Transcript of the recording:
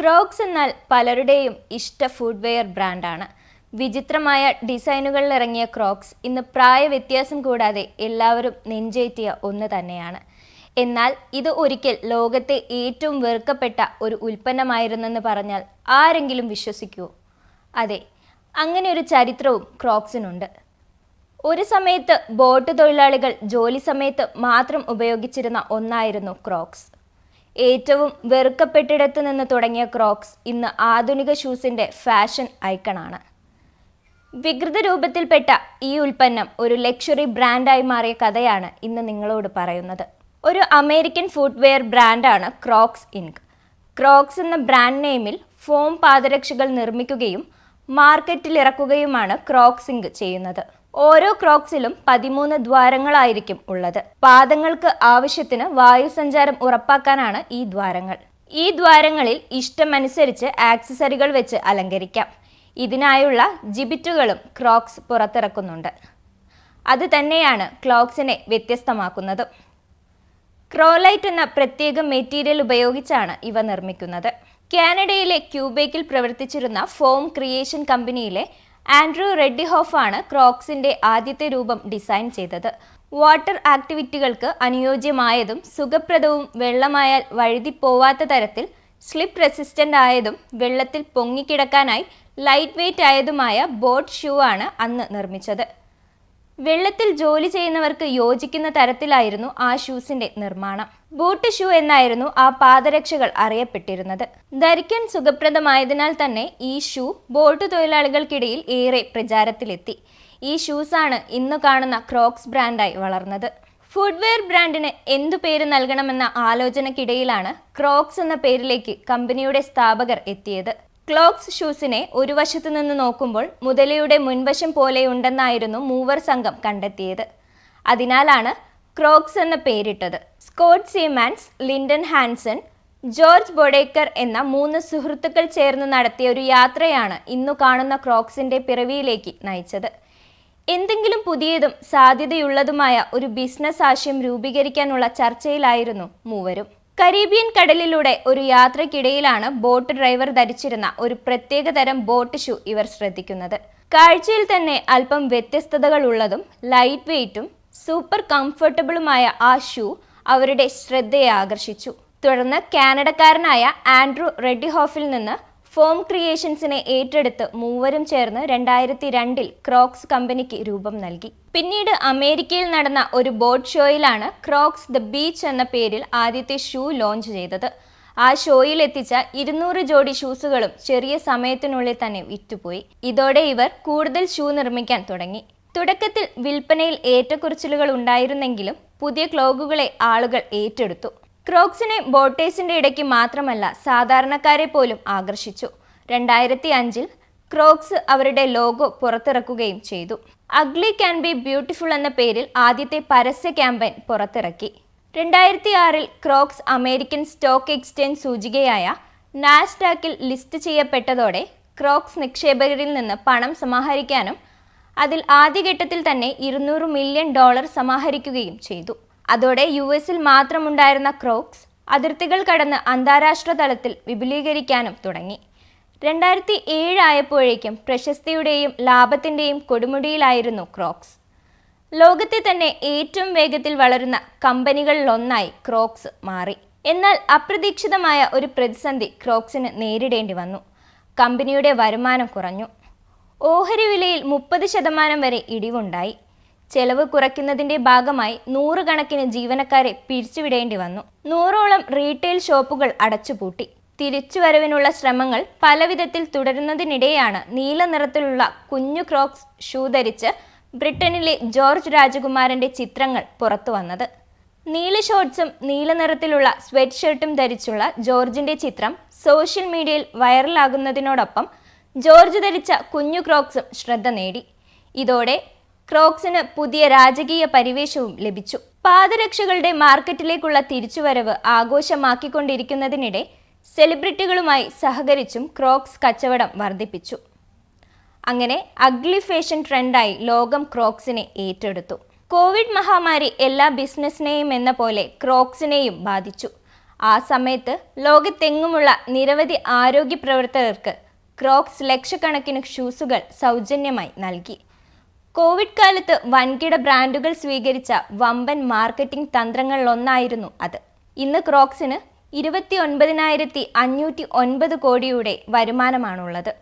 Crocs എന്നാൽ പലരുടെയും ഇഷ്ട ഫുഡ്വെയർ ബ്രാൻഡാണ് വിചിത്രമായ ഡിസൈനുകളിൽ ഇറങ്ങിയ ക്രോക്സ് ഇന്ന് പ്രായ വ്യത്യാസം കൂടാതെ എല്ലാവരും നെഞ്ചേറ്റിയ ഒന്ന് തന്നെയാണ്. എന്നാൽ ഇത് ഒരിക്കൽ ലോകത്തെ ഏറ്റവും വെറുക്കപ്പെട്ട ഒരു ഉൽപ്പന്നമായിരുന്നെന്ന് പറഞ്ഞാൽ ആരെങ്കിലും വിശ്വസിക്കുമോ അതെ അങ്ങനെ ഒരു ചരിത്രവും ക്രോക്സിനുണ്ട് ഒരു സമയത്ത് ബോട്ട് തൊഴിലാളികൾ ജോലി സമയത്ത് മാത്രം ഉപയോഗിച്ചിരുന്ന ഒന്നായിരുന്നു ക്രോക്സ് ഏറ്റവും വെറുക്കപ്പെട്ടിടത്ത് നിന്ന് തുടങ്ങിയ ക്രോക്സ് ഇന്ന് ആധുനിക ഷൂസിന്റെ ഫാഷൻ ഐക്കണാണ്. വികൃത രൂപത്തിൽപ്പെട്ട ഈ ഉൽപ്പന്നം ഒരു ലക്ഷറി ബ്രാൻഡായി മാറിയ കഥയാണ് ഇന്ന് നിങ്ങളോട് പറയുന്നത്. ഒരു അമേരിക്കൻ ഫുട്വെയർ ബ്രാൻഡാണ് ക്രോക്സ് ഇൻക്. ക്രോക്സ് എന്ന ബ്രാൻഡ് നെയിമിൽ ഫോം പാദരക്ഷകൾ നിർമ്മിക്കുകയും മാർക്കറ്റിൽ ഇറക്കുകയുമാണ് ക്രോക്സ് ഇങ്ക് ചെയ്യുന്നത്. ഓരോ ക്രോക്സിലും പതിമൂന്ന് ദ്വാരങ്ങളായിരിക്കും ഉള്ളത്. പാദങ്ങൾക്ക് ആവശ്യത്തിന് വായുസഞ്ചാരം ഉറപ്പാക്കാനാണ് ഈ ദ്വാരങ്ങൾ. ഈ ദ്വാരങ്ങളിൽ ഇഷ്ടമനുസരിച്ച് ആക്സസറികൾ വെച്ച് അലങ്കരിക്കാം. ഇതിനായുള്ള ജിബിറ്റുകളും ക്രോക്സ് പുറത്തിറക്കുന്നുണ്ട്. അത് തന്നെയാണ് ക്ലോക്സിനെ വ്യത്യസ്തമാക്കുന്നത്. ക്രോലൈറ്റ് എന്ന പ്രത്യേക മെറ്റീരിയൽ ഉപയോഗിച്ചാണ് ഇവ നിർമ്മിക്കുന്നത്. കാനഡയിലെ ക്യൂബേക്കിൽ പ്രവർത്തിച്ചിരുന്ന foam creation company Andrew Reddyhoff ആണ് ക്രോക്സിന്റെ ആദ്യത്തെ രൂപം ഡിസൈൻ ചെയ്തത്. വാട്ടർ ആക്ടിവിറ്റികൾക്ക് അനുയോജ്യമായതും സുഖപ്രദവും വെള്ളമായാൽ വഴുതിപ്പോവാത്ത തരത്തിൽ സ്ലിപ്പ് റെസിസ്റ്റന്റ് ആയതും വെള്ളത്തിൽ പൊങ്ങിക്കിടക്കാനായി ലൈറ്റ് വെയ്റ്റ് ആയതുമായ ബോട്ട് ഷൂ ആണ് അന്ന് നിർമ്മിച്ചത്. വെള്ളത്തിൽ ജോലി ചെയ്യുന്നവർക്ക് യോജിക്കുന്ന തരത്തിലായിരുന്നു ആ ഷൂസിന്റെ നിർമ്മാണം. ബൂട്ട് ഷൂ എന്നായിരുന്നു ആ പാദരക്ഷകൾ അറിയപ്പെട്ടിരുന്നത്. ധരിക്കാൻ സുഖപ്രദമായതിനാൽ തന്നെ ഈ ഷൂ ബോട്ട് തൊഴിലാളികൾക്കിടയിൽ ഏറെ പ്രചാരത്തിലെത്തി. ഈ ഷൂസാണ് ഇന്ന് കാണുന്ന ക്രോക്സ് ബ്രാൻഡായി വളർന്നത്. ഫുഡ്വെയർ ബ്രാൻഡിന് എന്തു പേര് നൽകണമെന്ന ആലോചനക്കിടയിലാണ് ക്രോക്സ് എന്ന പേരിലേക്ക് കമ്പനിയുടെ സ്ഥാപകർ എത്തിയത്. ക്ലോക്സ് ഷൂസിനെ ഒരു വശത്തു നിന്ന് നോക്കുമ്പോൾ മുതലയുടെ മുൻവശം പോലെയുണ്ടെന്നായിരുന്നു മൂവർ സംഘം കണ്ടെത്തിയത്. അതിനാലാണ് ക്രോക്സ് എന്ന പേരിട്ടത്. Scott Seamans Lyndon Hanson George Boedecker എന്ന മൂന്ന് സുഹൃത്തുക്കൾ ചേർന്ന് നടത്തിയ ഒരു യാത്രയാണ് ഇന്നു കാണുന്ന ക്രോക്സിന്റെ പിറവിയിലേക്ക് നയിച്ചത്. എന്തെങ്കിലും പുതിയതും സാധ്യതയുള്ളതുമായ ഒരു ബിസിനസ് ആശയം രൂപീകരിക്കാനുള്ള ചർച്ചയിലായിരുന്നു മൂവരും. കരീബിയൻ കടലിലൂടെ ഒരു യാത്രക്കിടയിലാണ് ബോട്ട് ഡ്രൈവർ ധരിച്ചിരുന്ന ഒരു പ്രത്യേക തരം ബോട്ട് ഷൂ ഇവർ ശ്രദ്ധിക്കുന്നത്. കാഴ്ചയിൽ തന്നെ അല്പം വ്യത്യസ്തതകൾ ഉള്ളതും ലൈറ്റ് വെയ്റ്റും സൂപ്പർ കംഫർട്ടബിളുമായ ആ ഷൂ അവരുടെ ശ്രദ്ധയെ ആകർഷിച്ചു. തുടർന്ന് കാനഡക്കാരനായ ആൻഡ്രൂ റെഡ്ഡിഹോഫിൽ നിന്ന് ഫോം ക്രിയേഷൻസിനെ ഏറ്റെടുത്ത് മൂവരും ചേർന്ന് രണ്ടായിരത്തി രണ്ടിൽ ക്രോക്സ് കമ്പനിക്ക് രൂപം നൽകി. പിന്നീട് അമേരിക്കയിൽ നടന്ന ഒരു ബോട്ട് ഷോയിലാണ് ക്രോക്സ് ദ ബീച്ച് എന്ന പേരിൽ ആദ്യത്തെ ഷൂ ലോഞ്ച് ചെയ്തത്. ആ ഷോയിൽ എത്തിച്ച ഇരുന്നൂറ് ജോഡി ഷൂസുകളും ചെറിയ സമയത്തിനുള്ളിൽ തന്നെ വിറ്റുപോയി. ഇതോടെ ഇവർ കൂടുതൽ ഷൂ നിർമ്മിക്കാൻ തുടങ്ങി. തുടക്കത്തിൽ വിൽപ്പനയിൽ ഏറ്റക്കുറച്ചിലുകൾ ഉണ്ടായിരുന്നെങ്കിലും പുതിയ ക്ലോഗുകളെ ആളുകൾ ഏറ്റെടുത്തു. ക്രോക്സിനെ ബോട്ടേഴ്സിന്റെ ഇടയ്ക്ക് മാത്രമല്ല സാധാരണക്കാരെ പോലും ആകർഷിച്ചു. രണ്ടായിരത്തി അഞ്ചിൽ ക്രോക്സ് അവരുടെ ലോഗോ പുറത്തിറക്കുകയും ചെയ്തു. അഗ്ലി ക്യാൻ ബി ബ്യൂട്ടിഫുൾ എന്ന പേരിൽ ആദ്യത്തെ പരസ്യ ക്യാമ്പയിൻ പുറത്തിറക്കി. രണ്ടായിരത്തി ആറിൽ ക്രോക്സ് അമേരിക്കൻ സ്റ്റോക്ക് എക്സ്ചേഞ്ച് സൂചികയായ നാസ്ഡാക്കിൽ ലിസ്റ്റ് ചെയ്യപ്പെട്ടതോടെ ക്രോക്സ് നിക്ഷേപകരിൽ നിന്ന് പണം സമാഹരിക്കാനും അതിൽ ആദ്യഘട്ടത്തിൽ തന്നെ ഇരുന്നൂറ് മില്യൺ ഡോളർ സമാഹരിക്കുകയും ചെയ്തു. അതോടെ യു എസിൽ മാത്രമുണ്ടായിരുന്ന ക്രോക്സ് അതിർത്തികൾ കടന്ന് അന്താരാഷ്ട്ര തലത്തിൽ വിപുലീകരിക്കാനും തുടങ്ങി. രണ്ടായിരത്തി ഏഴ് ആയപ്പോഴേക്കും പ്രശസ്തിയുടെയും ലാഭത്തിന്റെയും കൊടുമുടിയിലായിരുന്നു ക്രോക്സ്. ലോകത്തെ തന്നെ ഏറ്റവും വേഗത്തിൽ വളരുന്ന കമ്പനികളിലൊന്നായി ക്രോക്സ് മാറി. എന്നാൽ അപ്രതീക്ഷിതമായ ഒരു പ്രതിസന്ധി ക്രോക്സിന് നേരിടേണ്ടി വന്നു. കമ്പനിയുടെ വരുമാനം കുറഞ്ഞു. ഓഹരി വിലയിൽ മുപ്പത് ശതമാനം വരെ ഇടിവുണ്ടായി. ചെലവ് കുറയ്ക്കുന്നതിന്റെ ഭാഗമായി നൂറുകണക്കിന് ജീവനക്കാരെ പിരിച്ചുവിടേണ്ടി വന്നു. നൂറോളം റീറ്റെയിൽ ഷോപ്പുകൾ അടച്ചുപൂട്ടി. തിരിച്ചുവരവിനുള്ള ശ്രമങ്ങൾ പലവിധത്തിൽ തുടരുന്നതിനിടെയാണ് നീല നിറത്തിലുള്ള കുഞ്ഞു ക്രോക്സ് ഷൂ ധരിച്ച് ബ്രിട്ടനിലെ ജോർജ് രാജകുമാരന്റെ ചിത്രങ്ങൾ പുറത്തു വന്നത്. നീല ഷോർട്സും നീല നിറത്തിലുള്ള സ്വെറ്റ് ഷർട്ടും ധരിച്ചുള്ള ജോർജിന്റെ ചിത്രം സോഷ്യൽ മീഡിയയിൽ വൈറലാകുന്നതിനോടൊപ്പം ജോർജ് ധരിച്ച കുഞ്ഞു ക്രോക്സും ശ്രദ്ധ നേടി. ഇതോടെ ക്രോക്സിന് പുതിയ രാജകീയ പരിവേഷവും ലഭിച്ചു. പാദരക്ഷകളുടെ മാർക്കറ്റിലേക്കുള്ള തിരിച്ചുവരവ് ആഘോഷമാക്കിക്കൊണ്ടിരിക്കുന്നതിനിടെ സെലിബ്രിറ്റികളുമായി സഹകരിച്ചും ക്രോക്സ് കച്ചവടം വർദ്ധിപ്പിച്ചു. അങ്ങനെ അഗ്ലി ഫാഷൻ ട്രെൻഡായി ലോകം ക്രോക്സിനെ ഏറ്റെടുത്തു. കോവിഡ് മഹാമാരി എല്ലാ ബിസിനസ്സിനെയും എന്ന പോലെ ക്രോക്സിനെയും ബാധിച്ചു. ആ സമയത്ത് ലോകത്തെങ്ങുമുള്ള നിരവധി ആരോഗ്യ പ്രവർത്തകർക്ക് ക്രോക്സ് ലക്ഷക്കണക്കിന് ഷൂസുകൾ സൗജന്യമായി നൽകി. കോവിഡ് കാലത്ത് വൻകിട ബ്രാൻഡുകൾ സ്വീകരിച്ച വമ്പൻ മാർക്കറ്റിംഗ് തന്ത്രങ്ങളിലൊന്നായിരുന്നു അത്. ഇന്ന് ക്രോക്സിന് ഇരുപത്തി ഒൻപതിനായിരത്തി അഞ്ഞൂറ്റി ഒൻപത് കോടിയുടെ വരുമാനമാണുള്ളത്.